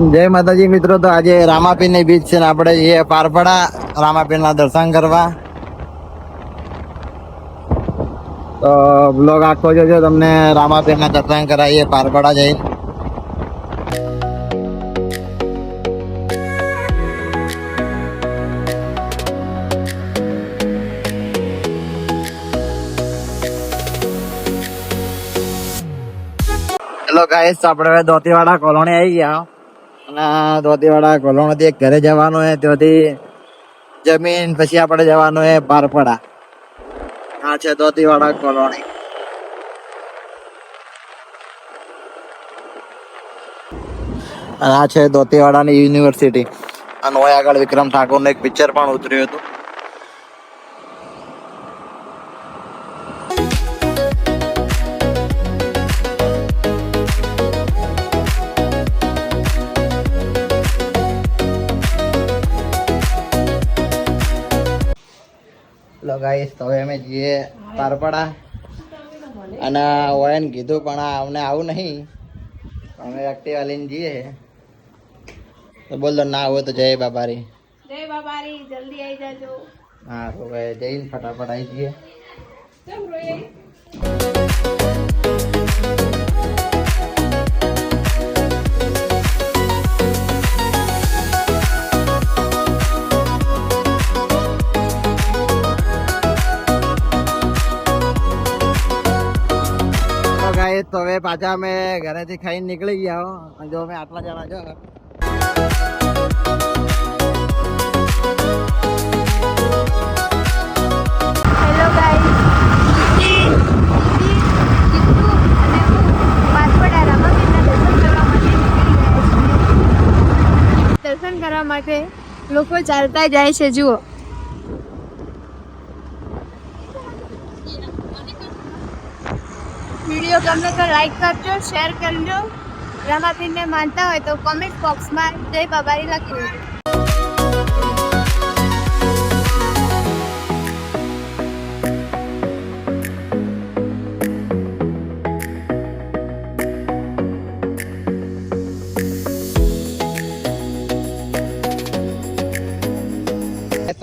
જય માતાજી મિત્રો, તો આજે રામાપીરની બીચ છે ને આપણે એ પારપડા રામાપીર ના દર્શન કરવા. તો બ્લોગ આખો જોજો તમને રામાપીર ના દર્શન કરાવીએ પારપડા જઈ હેલો ગાઈસ આપણે ધોતીવાડા કોલોની આવી ગયા. અને ધોતીવાડા કોલોની થી એક ઘરે જવાનું હે ત્યાંથી જમીન પછી આપણે જવાનું હે પારપડા આ છે ધોતીવાડા કોલોની. અને આ છે દોતીવાડાની યુનિવર્સિટી. અને હોય આગળ વિક્રમ ઠાકોરનું એક પિક્ચર પણ ઉતર્યું હતું. લો ગાઈસ તો હવે અમે જઈએ પારપડા અને ઓએન કીધું પણ અમને આવું નહીં. અમે એક્ટિવા લઈને જઈએ. તો બોલ ના હોય તો જય બાબારી. જય બાબારી જલ્દી આવી જાજો. હા તો જઈને ફટાફટ આવી જઈએ. તો હવે પાછા અમે ઘરેથી ખાઈને નીકળી ગયા હો. જો અમે આટલા જણા જો હેલો દર્શન કરવા માટે લોકો ચાલતા જાય છે, જુઓ. વીડિયો ગમે તો લાઈક કરજો, શેર કરજો. રામાપીરને માનતા હોય તો કોમેન્ટ બોક્સમાં જય બાબારી લખી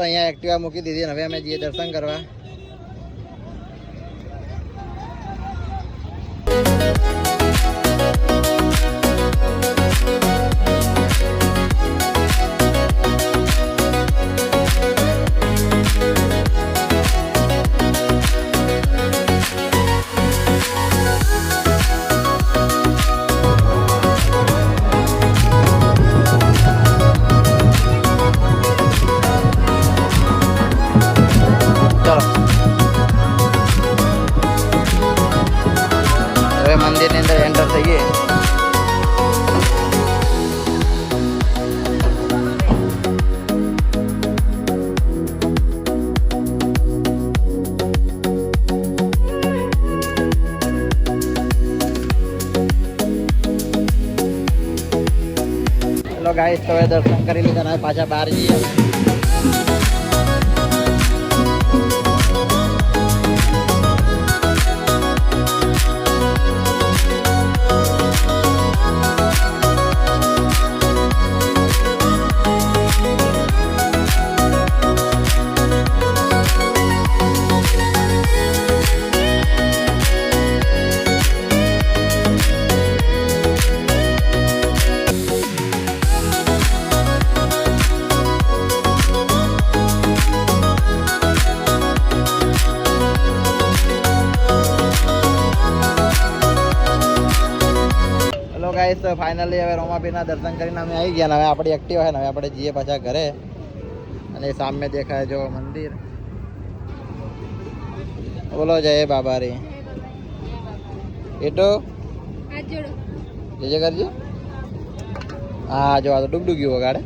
અહીંયા એક્ટિવા મૂકી દીધી હવે અમે જઈએ દર્શન કરવા. Thank હવે મંદિરની અંદર એન્ટર થઈએ ચલો ગાઈસ તો હવે દર્શન કરી લીધા અને હવે પાછા બહાર જઈએ ગાઈસ ફાઇનલી હવે રોમાપીરના દર્શન કરીને અમે આવી ગયા ને હવે આપણી એક્ટિવ હોય ને હવે આપણે જઈએ પાછા ઘરે. અને સામે દેખાય જો મંદિર. બોલો જય બાબારી. એટો જય જય કરજો હા જો આ તો ડૂબડુગ્યું વગાડે.